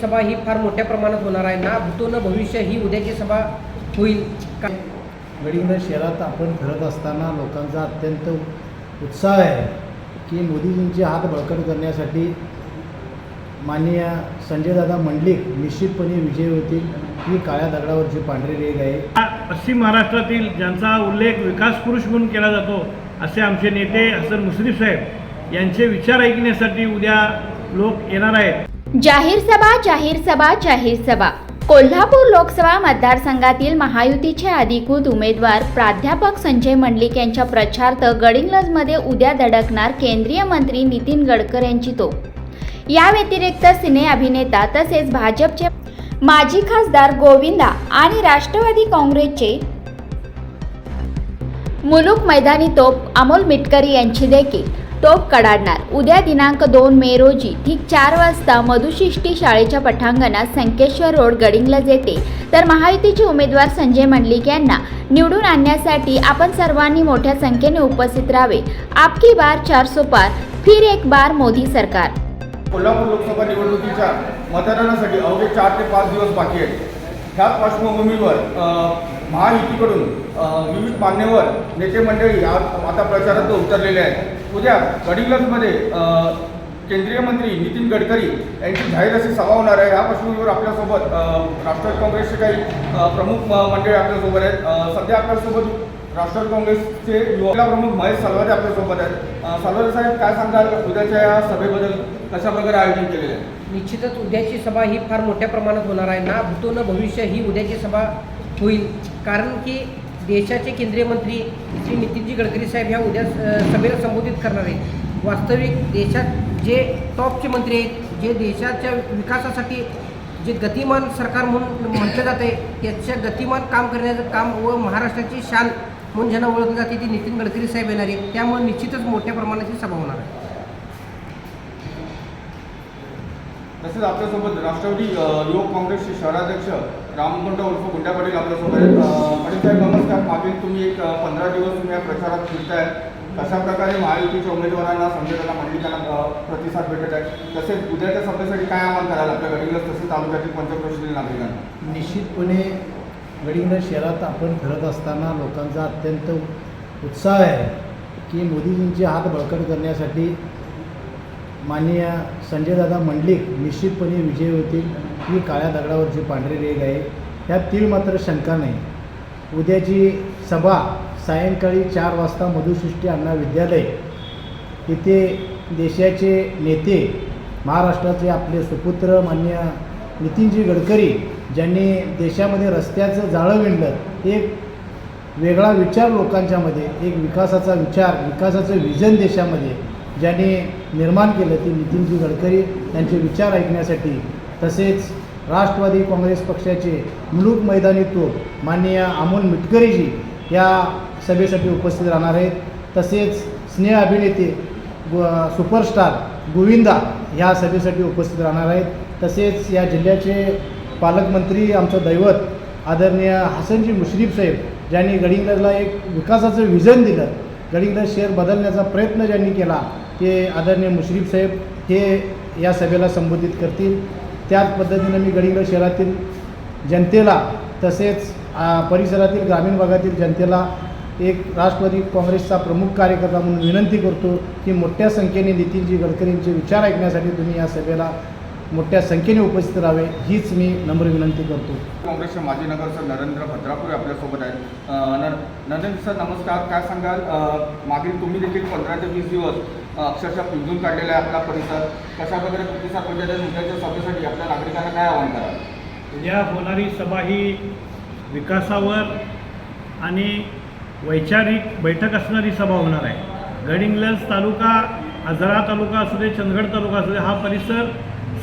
सभा ही फार मोठ्या प्रमाणात होणार आहे. ना भूतो न भविष्य ही उद्याची सभा होईल. का शहरात आपण फिरत असताना लोकांचा अत्यंत उत्साह आहे की मोदीजींचे हात बळकट करण्यासाठी माननीय संजयदादा मंडलिक निश्चितपणे विजयी होतील. ही काळ्या दगडावरची पांढरी रेग आहे. पश्चिम महाराष्ट्रातील ज्यांचा उल्लेख विकास पुरुष म्हणून केला जातो असे आमचे नेते हसन मुश्रीफ साहेब यांचे विचार ऐकण्यासाठी उद्या लोक येणार आहेत. जाहीर सभा जाहीर सभा जाहीर सभा. कोल्हापूर लोकसभा मतदारसंघातील महायुतीचे अधिकृत उमेदवार प्राध्यापक संजय मंडलिक यांच्या प्रचार्थ गडिंग्लजमध्ये उद्या धडकणार केंद्रीय मंत्री नितीन गडकर यांची तो या व्यतिरिक्त सिने अभिनेता तसेच भाजपचे माजी खासदार गोविंदा आणि राष्ट्रवादी काँग्रेसचे मुलुक मैदानी तोप अमोल मिटकरी यांची देखील. टोप कडाडणार. उद्या दिनांक दोन मे रोजी ठीक चार वाजता मधुशिष्टी शाळेच्या पठांगणात संकेश्वर रोड गडिंग्लज जेते. तर महायुतीचे उमेदवार संजय मंडलिक यांना निवडून आणण्यासाठी आपण सर्वांनी मोठ्या संख्येने उपस्थित राहावे. आपकी बार चार सो पार फिर एक बार मोदी सरकार. कोल्हापूर लोकसभा निवडणुकीच्या मतदानासाठी अवघे चार ते पाच दिवस बाकी आहेत. ह्या पार्श्वभूमीवर महायुतीकडून विविध मान्यवर नेते मंडळी आज आता प्रचारात उतरलेले आहेत. उद्या गडिंग्लजमध्ये केंद्रीय मंत्री नितीन गडकरी यांची जाहीर अशी सभा होणार आहे. या पार्श्वभूमीवर आपल्यासोबत राष्ट्रवादी काँग्रेसचे काही प्रमुख मंडळी आपल्यासोबत आहेत. सध्या आपल्यासोबत राष्ट्रवादी काँग्रेसचे युवा प्रमुख महेश सलवादे आपल्यासोबत आहेत. अ, साहेब काय सांगाल? उद्याच्या या सभेबद्दल कशा प्रकारे आयोजन केलेलं आहे? निश्चितच उद्याची सभा ही फार मोठ्या प्रमाणात होणार आहे ना. भूतो न भविष्य ही उद्याची सभा होईल. कारण की देशाचे केंद्रीय मंत्री श्री नितीनजी गडकरी साहेब ह्या उद्या सभेला संबोधित करणार आहेत. वास्तविक देशात जे टॉपचे मंत्री आहेत जे देशाच्या विकासासाठी जे गतिमान सरकार म्हणून म्हटलं जात आहे त्याच्या गतिमान काम करण्याचं काम व महाराष्ट्राची शान म्हणून ज्यांना ओळखलं जाते ती नितीन गडकरी साहेब येणार आहेत. त्यामुळे निश्चितच मोठ्या प्रमाणाची सभा होणार आहे. तसेच आपल्यासोबत राष्ट्रवादी युवक काँग्रेसचे शहराध्यक्ष रामकुंड उर्फ गुंडा पाटील आपल्यासोबत पाटील साहेब नमस्कार. मागील तुम्ही एक पंधरा दिवस तुम्ही या प्रचारात फिरताय. कशा प्रकारे महायुतीच्या उमेदवारांना संघटना मंडलिकांना प्रतिसाद भेटत आहे? तसेच उद्याच्या सभेसाठी काय आव्हान करायला आपल्या गडिंग्लज तसेच तालुक्यातील पंचक्रोशीतील नागरिकांना. निश्चितपणे गडिंग्लज शहरात आपण फिरत असताना लोकांचा अत्यंत उत्साह आहे की मोदीजींचे हात बळकट करण्यासाठी माननीय संजयदादा मंडलिक निश्चितपणे विजयी होतील. ही काळ्या दगडावरची पांढरी रेग आहे त्यात तीळ मात्र शंका नाही. उद्याची सभा सायंकाळी चार वाजता मधुसृष्टी अण्णा विद्यालय. इथे देशाचे नेते महाराष्ट्राचे आपले सुपुत्र मान्य नितीनजी गडकरी ज्यांनी देशामध्ये रस्त्याचं जाळं विणलं एक वेगळा विचार लोकांच्यामध्ये एक विकासाचा विचार विकासाचं विजन देशामध्ये ज्यांनी निर्माण केलं ते नितीनजी गडकरी यांचे विचार ऐकण्यासाठी तसेच राष्ट्रवादी काँग्रेस पक्षाचे मुलूक मैदानी तोप माननीय अमोल मिटकरीजी या सभेसाठी उपस्थित राहणार आहेत. तसेच स्नेह अभिनेते सुपरस्टार गोविंदा ह्या सभेसाठी उपस्थित राहणार आहेत. तसेच या जिल्ह्याचे पालकमंत्री आमचं दैवत आदरणीय हसनजी मुश्रीफ साहेब ज्यांनी गडिंग्लजला एक विकासाचं विजन दिलं गडिंग्लज शहर बदलण्याचा प्रयत्न ज्यांनी केला ते आदरणीय मुश्रीफ साहेब हे या सभेला संबोधित करतील. त्याच पद्धतीनं मी गडिंग शहरातील जनतेला तसेच परिसरातील ग्रामीण भागातील जनतेला एक राष्ट्रवादी काँग्रेसचा प्रमुख कार्यकर्ता म्हणून विनंती करतो की मोठ्या संख्येने नितीनजी गडकरींचे विचार ऐकण्यासाठी तुम्ही या सभेला मोठ्या संख्येने उपस्थित राहावे हीच मी नम्र विनंती करतो. काँग्रेसचे माजी नगरसेवक नरेंद्र भद्रापुरे आपल्यासोबत आहेत. न- नरेंद्र सर नमस्कार. काय सांगाल? मागील तुम्ही देखील पंधरा ते वीस दिवस अक्षरशः पिंजून काढलेला आहे आपला परिसर. कशा प्रकारे प्रतिसाद पंचायत मुद्द्याच्या सभेसाठी आपल्या नागरिकांना काय आव्हान कराल? उद्या होणारी सभा ही विकासावर आणि वैचारिक बैठक असणारी सभा होणार आहे. गडिंग्लज तालुका आजरा तालुका असू दे चंदगड तालुका असू दे हा परिसर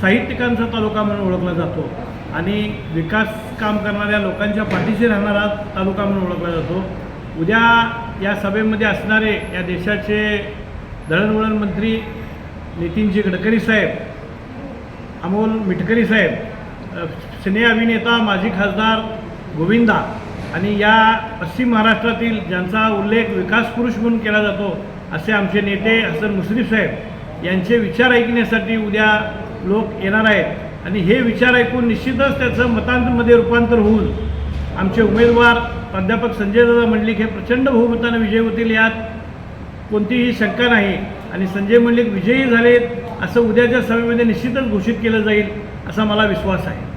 साहित्यिकांचा तालुका म्हणून ओळखला जातो आणि विकास काम करणाऱ्या लोकांच्या पाठीशी राहणारा तालुका म्हणून ओळखला जातो. उद्या या सभेमध्ये असणारे या देशाचे दळणवळण मंत्री नितीनजी गडकरी साहेब अमोल मिटकरी साहेब अ, सिने अभिनेता माजी खासदार गोविंदा आणि या पश्चिम महाराष्ट्रातील ज्यांचा उल्लेख विकास पुरुष म्हणून केला जातो असे आमचे नेते हसन मुश्रीफ साहेब यांचे विचार ऐकण्यासाठी उद्या लोक येणार आहेत. आणि हे विचार ऐकून निश्चितच त्याचं मतांमध्ये रूपांतर होऊन आमचे उमेदवार प्राध्यापक संजय दादा मंडलिक हे प्रचंड बहुमतानं विजय होतील यात कोणतीही शंका नाही. आणि संजय मंडलिक विजयी झालेत असं उद्याच्या सभेमध्ये निश्चितच घोषित केलं जाईल असा मला विश्वास आहे.